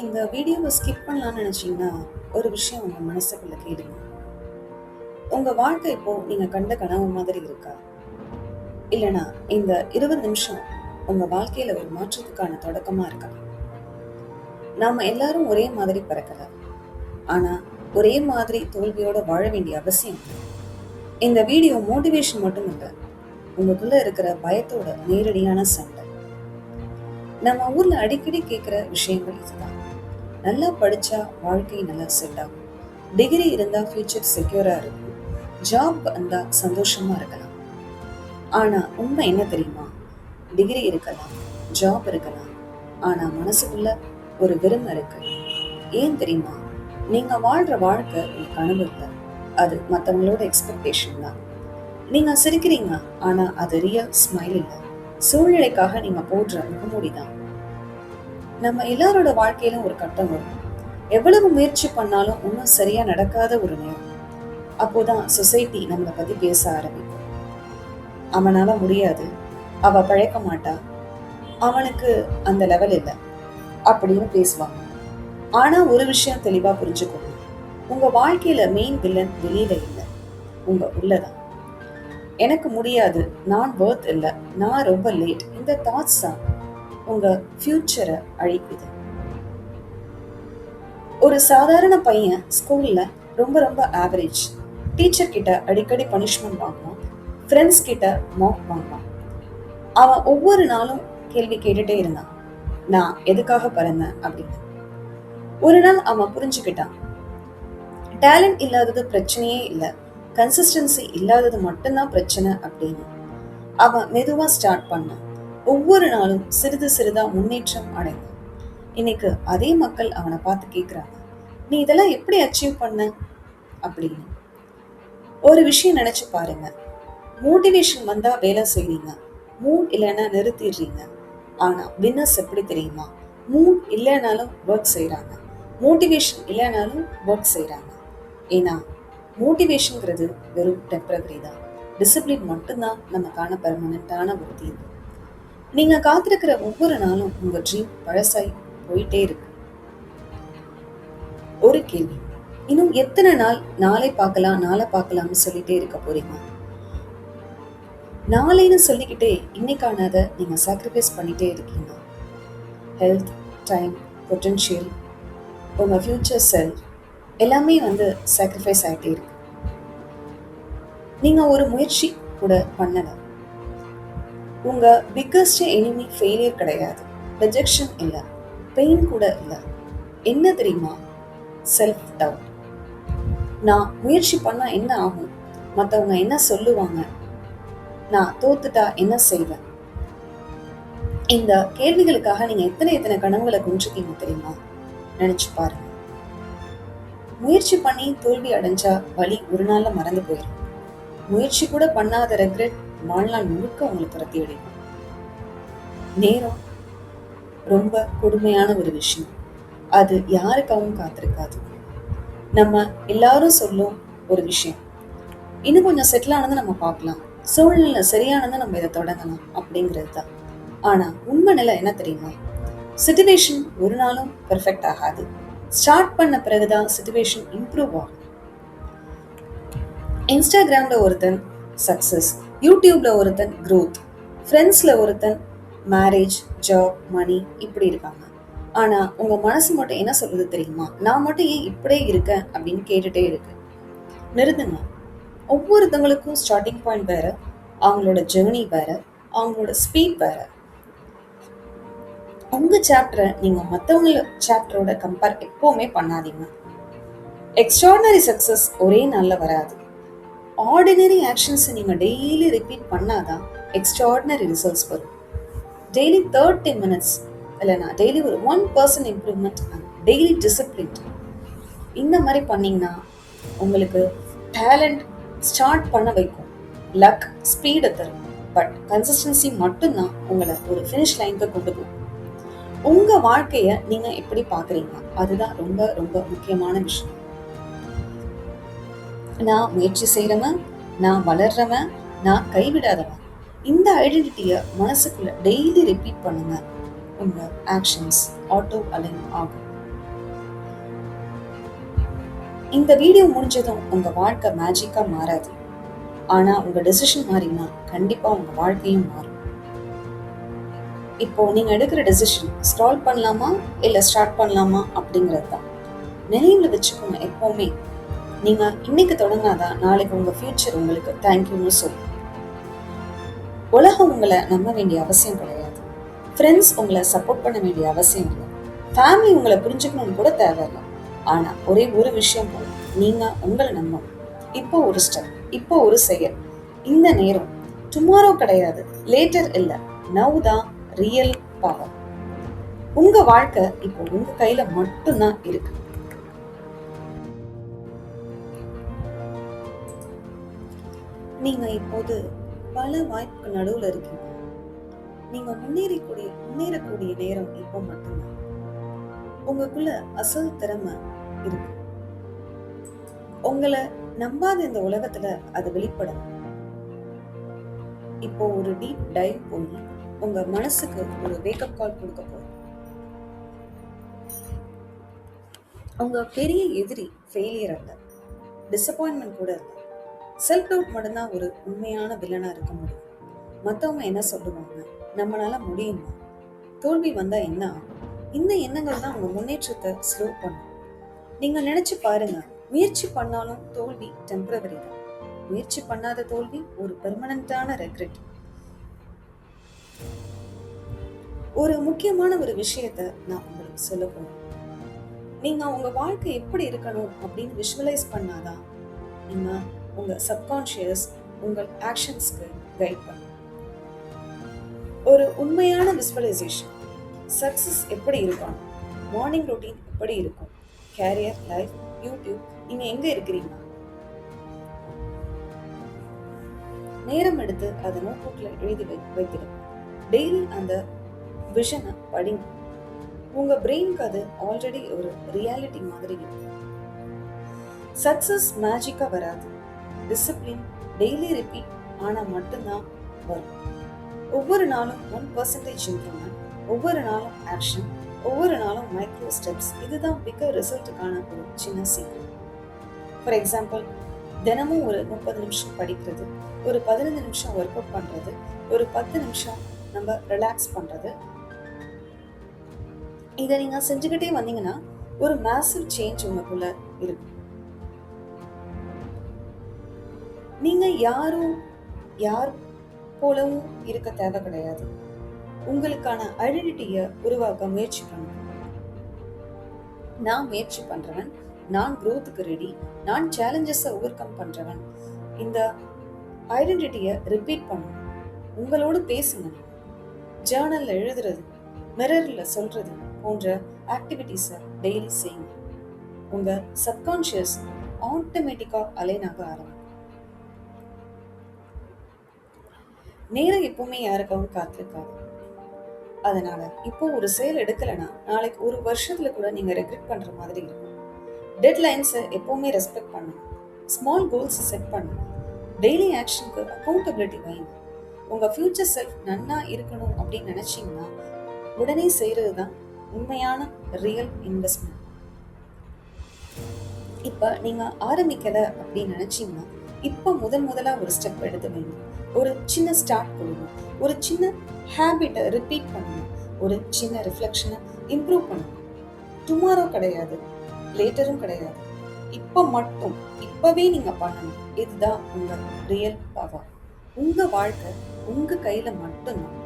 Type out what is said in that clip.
இந்த வீடியோவை ஸ்கிப் பண்ணலாம்னு நினச்சிங்கன்னா ஒரு விஷயம் உங்கள் மனசுக்குள்ளே கேளுங்க. உங்கள் வாழ்க்கை இப்போ நீங்கள் கண்ட கனவு மாதிரி இருக்கா? இல்லைனா இந்த இருபது நிமிஷம் உங்கள் வாழ்க்கையில் ஒரு மாற்றத்துக்கான தொடக்கமாக இருக்கா? நாம எல்லாரும் ஒரே மாதிரி பிறக்கல ஆனால் ஒரே மாதிரி தோல்வியோட வாழ வேண்டிய அவசியம் இந்த வீடியோ மோட்டிவேஷன் மட்டும் இல்லை உங்களுக்குள்ளே இருக்கிற பயத்தோட நேரடியான சண்டை. நம்ம ஊரில் அடிக்கடி கேட்குற விஷயங்கள் இதுதான். நல்லா படிச்சா வாழ்க்கை நல்லா செட் ஆகும். டிகிரி இருந்தா ஃபியூச்சர் செக்யூரா இருக்கும். ஜாப் இருந்தால் சந்தோஷமா இருக்கலாம். ஆனா உண்மை என்ன தெரியுமா? டிகிரி இருக்கலாம் ஜாப் இருக்கலாம். ஆனா மனசுக்குள்ள ஒரு விரும்பம் இருக்கு. ஏன் தெரியுமா? நீங்க வாழ்ற வாழ்க்கை உங்க கனவு இல்லை அது மற்றவங்களோட எக்ஸ்பெக்டேஷன் தான். நீங்க சிரிக்கிறீங்க ஆனா அது ரியல் ஸ்மைல் இல்லை. சூழ்நிலைக்காக நீங்க போடுற முகமூடி தான். நம்ம எல்லாரோட வாழ்க்கையிலும் ஒரு கட்டம் வரும். எவ்வளவு முயற்சி பண்ணாலும் ஒன்றும் சரியா நடக்காத ஒரு நேரம். அப்போதான் சொசைட்டி நம்மளை பத்தி பேச ஆரம்பிக்கும். அவனால முடியாது. அவ பழைக்க மாட்டா. அவனுக்கு அந்த லெவல் இல்லை. அப்படின்னு பேசுவாங்க ஆனா ஒரு விஷயம் தெளிவா புரிஞ்சுக்கணும் உங்க வாழ்க்கையில மெயின் வில்லன் வெளியில இல்லை. உங்க உள்ளதான். எனக்கு முடியாது. நான் worth இல்லை. நான் ரொம்ப லேட் இந்த தாட்ஸ் தான். உங்க ஃபியூச்சரை அழிக்குது. ஒரு சாதாரண பையன் ஸ்கூல்ல ரொம்ப ரொம்ப ஆவரேஜ் டீச்சர் கிட்ட அடிக்கடி பனிஷ்மெண்ட் வாங்குவான். ஃப்ரெண்ட்ஸ் கிட்ட மாக் வாங்குவான். அவன் ஒவ்வொரு நாளும் கேள்வி கேட்டுட்டே இருந்தான். நான் எதுக்காக பிறந்தேன் அப்படின்னு. ஒரு நாள் அவன் புரிஞ்சுக்கிட்டான். டேலண்ட் இல்லாதது பிரச்சனையே இல்லை. கன்சிஸ்டன்சி இல்லாதது மட்டும்தான் பிரச்சனை அப்படின்னு. அவன் மெதுவாக ஸ்டார்ட் பண்ணான். ஒவ்வொரு நாளும் சிறிது சிறிதா முன்னேற்றம் அடைந்தான். இன்னைக்கு அதே மக்கள் அவனை பார்த்து கேட்குறாங்க நீ இதெல்லாம் எப்படி அச்சீவ் பண்ண? அப்படின்னு. ஒரு விஷயம் நினைச்சு பாருங்க. மோட்டிவேஷன் வந்தா வேலை செய்றீங்க. மூட் இல்லைன்னா நிறுத்திடுறீங்க. ஆனா வின்னர்ஸ் எப்படி தெரியுமா? மூட் இல்லைனாலும் ஒர்க் செய்கிறாங்க மோட்டிவேஷன் இல்லைனாலும் ஒர்க் செய்கிறாங்க ஏன்னா மோட்டிவேஷனுங்கிறது வெறும் டெம்பரவரி தான். டிசிப்ளின் மட்டும்தான் நமக்கான பெர்மனண்டான ஒரு தீர்வு நீங்க காத்திருக்கிற ஒவ்வொரு நாளும் உங்க ட்ரீம் பழசாய் போயிட்டே இருக்கு. ஒரு கேள்வி. இன்னும் எத்தனை நாள் நாளை பார்க்கலாம் நாளை பார்க்கலாம்னு சொல்லிட்டே இருக்க போறீங்க? நாளைன்னு சொல்லிக்கிட்டே இன்னைக்கானதை நீங்க சாக்ரிஃபைஸ் பண்ணிட்டே இருக்கீங்க. ஹெல்த் டைம் பொட்டன்ஷியல் உங்க ஃபியூச்சர் செல்ஃப் எல்லாமே வந்து சாக்ரிஃபைஸ் ஆகிட்டே இருக்கு. நீங்க ஒரு முயற்சி கூட பண்ணலை. உங்க பிக்கஸ்ட் எனிமி ஃபெயிலியர் கிடையாது. ரிஜெக்ஷன் இல்லை. பெயின் கூட இல்லை. என்ன தெரியுமா? செல்ஃப் டவுட் நான் முயற்சி பண்ணால் என்ன ஆகும்? மற்றவங்க என்ன சொல்லுவாங்க? நான் தோத்துட்டா என்ன செய்வேன்? இந்த கேள்விகளுக்காக நீங்கள் எத்தனை எத்தனை கனவுகளை குன்றிருக்கீங்க தெரியுமா? நினச்சி பாருங்க. முயற்சி பண்ணி தோல்வி அடைஞ்சா வழி ஒரு நாளில் மறந்து போயிடும் முயற்சி கூட பண்ணாத ரெக்ரெட் வாழ்நாள் முழுக்க உங்களை துரத்தி அடையும். நேரம் ரொம்ப கொடுமையான ஒரு விஷயம். அது யாருக்காகவும் காத்திருக்காது. நம்ம எல்லாரும் சொல்லும் ஒரு விஷயம். இன்னும் கொஞ்சம் செட்டில் ஆனதை நம்ம பார்க்கலாம். சூழ்நிலை சரியானதை நம்ம இதை தொடங்கலாம் அப்படிங்கிறது தான். ஆனா உண்மை நிலை என்ன தெரியுமா? சுச்சுவேஷன் ஒரு நாளும் பெர்ஃபெக்ட் ஆகாது. ஸ்டார்ட் பண்ண பிறகுதான் சுச்சுவேஷன் இம்ப்ரூவ் ஆகும். இன்ஸ்டாகிராமில் ஒருத்தன் சக்ஸஸ் யூடியூப்ல ஒருத்தன் க்ரோத் ஃப்ரெண்ட்ஸில் ஒருத்தன் மேரேஜ் ஜாப் மணி இப்படி இருக்காங்க. ஆனால் உங்கள் மனசு மட்டும் என்ன சொல்கிறது தெரியுமா? நான் மட்டும் ஏன் இப்படியே இருக்கேன் அப்படின்னு கேட்டுட்டே இருக்கு. நிறுத்துங்க. ஒவ்வொருத்தவங்களுக்கும் ஸ்டார்டிங் பாயிண்ட் வேறு அவங்களோட ஜேர்னி வேறு அவங்களோட ஸ்பீட் வேறு. உங்கள் சாப்டரை நீங்கள் மற்றவங்கள சாப்டரோட கம்பேர் எப்போவுமே பண்ணாதீங்க. எக்ஸ்ட்ராடனரி சக்ஸஸ் ஒரே நாளில் வராது. ஆர்டினரி ஆக்ஷன்ஸை நீங்கள் டெய்லி ரிப்பீட் பண்ணாதான் எக்ஸ்ட்ராடினரி ரிசல்ட்ஸ் வரும். டெய்லி தேர்ட்டி மினிட்ஸ் இல்லைனா டெய்லி ஒரு one percent improvement daily discipline இந்த மாதிரி பண்ணிங்கன்னா உங்களுக்கு டேலண்ட் ஸ்டார்ட் பண்ண வைக்கும். லக் ஸ்பீடை தரும். பட் கன்சிஸ்டன்சி மட்டும்தான் உங்களை ஒரு ஃபினிஷ் லைனுக்கு கொண்டு போகும். உங்கள் வாழ்க்கையை நீங்கள் எப்படி பார்க்குறீங்க? அதுதான் ரொம்ப ரொம்ப முக்கியமான விஷயம். நான் முயற்சி செய்கிறவன் நான் வளர்றவன் நான் கைவிடாதவன். இந்த ஐடென்டிட்டியை மனசுக்குள்ள டெய்லி ரிப்பீட் பண்ணுங்க. உங்க ஆக்ஷன்ஸ் ஆட்டோ அலைன் ஆகும். இந்த வீடியோ முடிஞ்சதும் உங்க வாழ்க்கை மேஜிக்கா மாறாது. ஆனா உங்க டெசிஷன் மாறினா கண்டிப்பா உங்க வாழ்க்கையும் மாறும். இப்போ நீங்க எடுக்கிற டெசிஷன் ஸ்டால் பண்ணலாமா இல்ல ஸ்டார்ட் பண்ணலாமா அப்படிங்கிறது தான் நினைவுல வச்சுக்கோங்க எப்பவுமே நீங்க இன்னைக்கு தொடங்காதான் நாளைக்கு உங்க ஃபியூச்சர் உங்களுக்கு தேங்க்யூன்னு சொல்லும். உலகம் உங்களை நம்ப வேண்டிய அவசியம் கிடையாது. ஃப்ரெண்ட்ஸ் உங்களை சப்போர்ட் பண்ண வேண்டிய அவசியம் இல்லை. ஃபேமிலி உங்களை புரிஞ்சுக்கணும்னு கூட தேவையில்லை. ஆனா ஒரே ஒரு விஷயம் போதும். நீங்க உங்களை நம்பணும். இப்போ ஒரு ஸ்டெப் இப்போ ஒரு செயல். இந்த நேரம் டுமாரோ கிடையாது. லேட்டர் இல்லை. நவ் தான் ரியல் பவர் உங்க வாழ்க்கை இப்போ உங்க கையில மட்டும்தான் இருக்கு. நீங்க இப்போது பல வாய்ப்புக்கு நடுவில் இருக்கீங்க. நீங்க முன்னேறக்கூடிய முன்னேறக்கூடிய நேரம் இப்போ மட்டும்தான். உங்களுக்குள்ள அசல் திறமை இருக்கு. உங்களை நம்பாத இந்த உலகத்துல அது வெளிப்படும் இப்போ ஒரு டீப் டைவ் போய் உங்க மனசுக்கு ஒரு வேக்கப் கால் கொடுக்க போறோம் உங்க பெரிய எதிரி ஃபெயிலியர் அல்ல. டிசப்பாயின்மெண்ட் கூட இல்லை செல்ஃப் டவுட் மட்டும்தான் ஒரு உண்மையான வில்லனா இருக்க முடியும். மற்றவங்க என்ன சொல்லுவாங்க? நம்மளால முடியுமா? தோல்வி வந்தா என்ன ஆகும்? இந்த எண்ணங்கள் தான் உங்க முன்னேற்றத்தை ஸ்லோ பண்ணும். நீங்க நினைச்சு பாருங்க. முயற்சி பண்ணாலும் தோல்வி டெம்பரவரி தான். முயற்சி பண்ணாத தோல்வி ஒரு பெர்மனண்டான ரெக்ரெட் ஒரு முக்கியமான ஒரு விஷயத்த நான் உங்களுக்கு சொல்ல போறேன். நீங்க உங்க வாழ்க்கை எப்படி இருக்கணும் அப்படின்னு விஷுவலைஸ் பண்ணாதான் நீங்க உங்கள் சப்கான்ஷியஸ் உங்கள் ஆக்ஷன்ஸ்க்கு கைட் பண்ணும். ஒரு உண்மையான விஸ்வலைசேஷன் சக்ஸஸ் எப்படி இருக்கும்? மார்னிங் ரொட்டீன் எப்படி இருக்கும்? கேரியர் லைஃப் யூடியூப் நீங்கள் எங்கே இருக்கிறீங்க? நேரம் எடுத்து அதை நோட் புக்கில் எழுதி வை வைத்திடுங்க டெய்லி அந்த விஷனை படிங்க. உங்கள் பிரெயினுக்கு அது ஆல்ரெடி ஒரு ரியாலிட்டி மாதிரி இருக்கு. சக்ஸஸ் மேஜிக்காக வராது. டிசிப்ளின் டெய்லி ரிப்பீட் ஆனால் மட்டும்தான் வரும். ஒவ்வொரு நாளும் ஒன் பர்சன்டேஜ் இம்ப்ரூவ்மெண்ட் ஒவ்வொரு நாளும் ஆக்ஷன் ஒவ்வொரு நாளும் மைக்ரோ ஸ்டெப்ஸ் இதுதான் பிக்க ரிசல்ட்டுக்கான ஒரு சின்ன சீக்கிரம் ஃபார் எக்ஸாம்பிள் தினமும் ஒரு முப்பது நிமிஷம் படிக்கிறது ஒரு பதினஞ்சு நிமிஷம் ஒர்க் அவுட் பண்ணுறது ஒரு பத்து நிமிஷம் நம்ம ரிலாக்ஸ் பண்ணுறது இதை நீங்கள் செஞ்சுக்கிட்டே வந்தீங்கன்னா ஒரு மேசிவ் சேஞ்ச் உங்களுக்குள்ள இருக்கும். நீங்க யாரும் யார் போலவும் இருக்க தேவை கிடையாது. உங்களுக்கான ஐடென்டிட்டியை உருவாக்க முயற்சி பண்ணுங்க. நான் முயற்சி பண்றவன் நான் குரோத்துக்கு ரெடி நான் சேலஞ்சஸை ஓவர் கம் பண்றவன். இந்த ஐடென்டிட்டியை ரிப்பீட் பண்ணுங்க. உங்களோடு பேசுங்க. ஜேர்னல்ல எழுதுறது மிரர்ல சொல்றது போன்ற ஆக்டிவிட்டிஸை டெய்லி செய்யுங்க. உங்க சப்கான்ஷியஸ் ஆட்டோமேட்டிக்கா அலைனாக ஆரம்பிக்கும். நேரம் எப்பவுமே யாருக்காகவும் காத்திருக்காது அதனால இப்போ ஒரு செயல் எடுக்கலைன்னா நாளைக்கு ஒரு வருஷத்துல கூட நீங்க ரெக்ரெட் பண்ற மாதிரி இருக்கும். டெட்லைன்ஸை எப்பவுமே ரெஸ்பெக்ட் பண்ணுங்க ஸ்மால் கோல்ஸ் செட் பண்ணுங்க டெய்லி ஆக்ஷனுக்கு அக்கௌண்டபிலிட்டி வைங்க. உங்க ஃபியூச்சர் செல்ஃப் நன்னா இருக்கணும் அப்படின்னு நினைச்சீங்கன்னா உடனே செய்யறது தான் உண்மையான ரியல் இன்வெஸ்ட்மெண்ட் இப்போ நீங்க ஆரம்பிக்கல அப்படின்னு நினைச்சீங்கன்னா இப்போ முதல் முதலா ஒரு ஸ்டெப் எடுத்து வைங்க. ஒரு சின்ன ஸ்டார்ட் கொடுங்க ஒரு சின்ன ஹேபிட்டை ரிப்பீட் பண்ணுங்க ஒரு சின்ன ரிஃப்ளெக்ஷனை இம்ப்ரூவ் பண்ணுங்க டுமாரோ கிடையாது. லேட்டரும் கிடையாது. இப்போ மட்டும் இப்போவே நீங்கள் பண்ணணும். இதுதான் உங்கள் ரியல் பவர் உங்கள் வாழ்க்கை உங்கள் கையில் மட்டும்தான்.